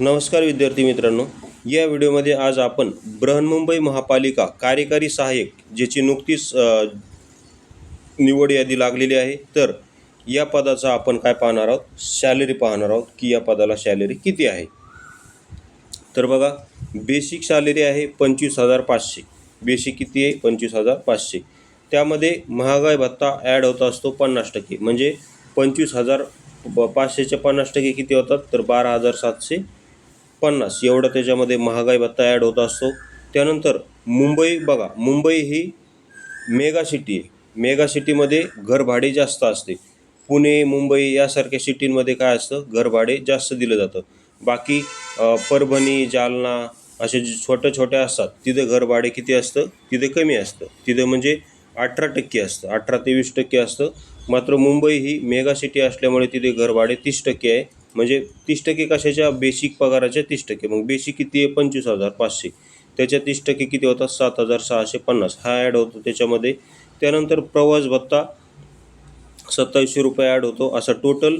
नमस्कार विद्यार्थी मित्रांनो. या व्हिडिओमध्ये आज आपण बृहन्मुंबई महापालिका कार्यकारी सहाय्यक ज्याची नुकतीच निवड यादी लागलेली आहे. तर या पदाचा आपण काय पाहणार आहोत? सॅलरी पाहणार आहोत की या पदाला सॅलरी किती आहे? तर बघा बेसिक सॅलरी आहे पंचवीस हजार पाचशे. बेसिक किती आहे? पंचवीस हजार पाचशे. त्यामध्ये महागाई भत्ता ॲड होत असतो पन्नास टक्के. म्हणजे पंचवीस हजार ब- पाचशेचे पन्नास टक्के किती होतात? तर बारा हजार सातशे. पन्नास एवढं त्याच्यामध्ये महागाई भत्ता ॲड होत असतो. त्यानंतर मुंबई बघा मुंबई ही मेगा सिटी आहे. मेगा सिटीमध्ये घरभाडे जास्त असते. पुणे मुंबई यासारख्या सिटींमध्ये काय असतं? घरभाडे जास्त दिलं जातं. बाकी परभणी जालना असे जे छोट्या छोट्या असतात तिथे घरभाडे किती असतं? तिथे कमी असतं. तिथे म्हणजे अठरा टक्के असतं. अठरा ते वीस टक्के असतं. मात्र मुंबई ही मेगा सिटी असल्यामुळे तिथे घरभाडे तीस टक्के आहे. म्हणजे तीस टक्के कशाच्या? बेसिक पगाराच्या तीस टक्के. मग बेसिक किती आहे? पंचवीस हजार पाचशे. त्याच्या तीस टक्के किती होतात? सात हजार सहाशे पन्नास. हा ॲड होतो त्याच्यामध्ये. त्यानंतर प्रवास भत्ता सत्तावीसशे रुपये ॲड होतो. असा टोटल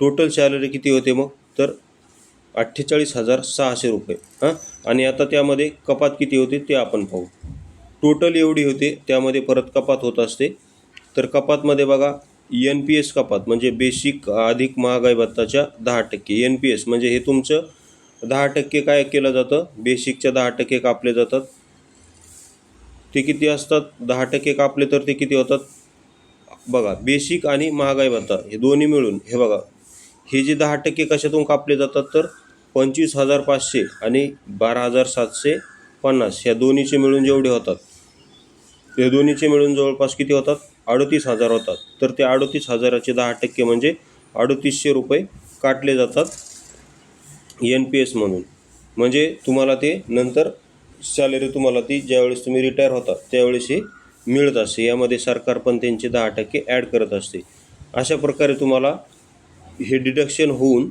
टोटल सॅलरी किती होते मग? तर अठ्ठेचाळीस हजार सहाशे रुपये. हां? आणि आता त्यामध्ये कपात किती होते? ते आपण पाहू. टोटल एवढी होते. त्यामध्ये परत कपात होत असते. तर कपातमध्ये बघा एन पी एस कपात म्हणजे बेसिक अधिक महागाई भत्ताच्या दहा टक्के. एन पी एस म्हणजे हे तुमचं दहा टक्के काय केलं जातं? बेसिकच्या दहा टक्के कापले जातात. ते किती असतात? दहा टक्के कापले तर ते किती होतात? बघा बेसिक आणि महागाई भत्ता हे दोन्ही मिळून हे बघा हे जे दहा टक्के कशातून कापले जातात तर? पंचवीस हजार पाचशे आणि बारा हजार सातशे पन्नास. ह्या दोन्हीचे मिळून जेवढे होतात हे दोन्हीचे मिळून जवळपास किती होतात? अडतीस हजार होतात. तर ते अडतीस हजाराचे दहा टक्के म्हणजे अडतीसशे रुपये काटले जातात एन पी एस म्हणून. म्हणजे तुम्हाला ते नंतर सॅलरी तुम्हाला ती ज्यावेळेस तुम्ही रिटायर होता त्यावेळेस हे मिळत असते. यामध्ये सरकार पण त्यांचे दहा टक्के ॲड करत असते. अशा प्रकारे तुम्हाला हे डिडक्शन होऊन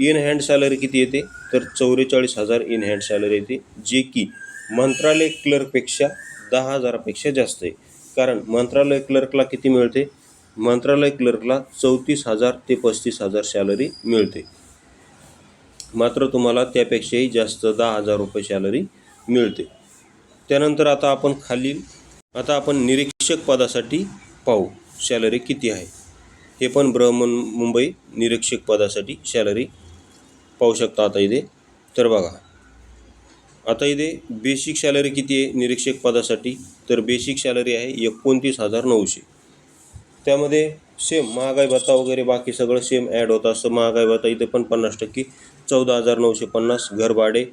इन हँड सॅलरी किती येते? तर चौवेचाळीस हजार इन हँड सॅलरी येते जे की मंत्रालय क्लर्कपेक्षा दहा हजारापेक्षा जास्त आहे. कारण मंत्रालय क्लर्कला किती मिळते? मंत्रालय क्लर्कला चौतीस हजार ते पस्तीस हजार सॅलरी मिळते. मात्र तुम्हाला त्यापेक्षाही जास्त दहा हजार रुपये सॅलरी मिळते. त्यानंतर आता आपण खालील आता आपण निरीक्षक पदासाठी पाहू सॅलरी किती आहे. हे पण ब्रह्मन मुंबई निरीक्षक पदासाठी सॅलरी पाहू शकता आता इथे. तर बघा आता इथे बेसिक सॅलरी किती आहे निरीक्षक पदासाठी? तर बेसिक सॅलरी आहे एकोणतीस हजार नऊशे. त्यामध्ये सेम महागाई भत्ता वगैरे बाकी सगळं सेम ॲड होतं असतं. महागाई भत्ता इथे पण पन्नास टक्के चौदा हजार नऊशे पन्नास घरभाडे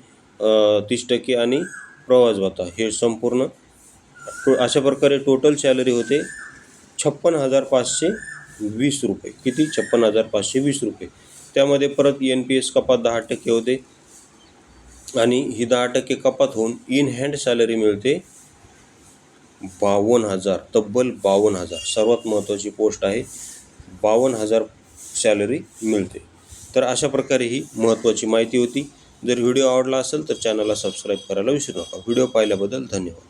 तीस टक्के आणि प्रवास भत्ता. हे संपूर्ण टो अशा प्रकारे टोटल सॅलरी होते छप्पन हजार पाचशे वीस रुपये. किती? छप्पन हजार पाचशे वीस रुपये. त्यामध्ये परत एन पी एस कपात दहा टक्के होते. आणि ही दहा टक्के कपात होऊन इन हँड सॅलरी मिळते. बावन्न हजार तब्बल बावन्न हजार. सर्वात महत्त्वाची पोस्ट आहे बावन्न हजार सॅलरी मिळते. तर अशा प्रकारे ही महत्त्वाची माहिती होती. जर व्हिडिओ आवडला असेल तर चॅनलला सबस्क्राईब करायला विसरू नका. व्हिडिओ पाहिल्याबद्दल धन्यवाद.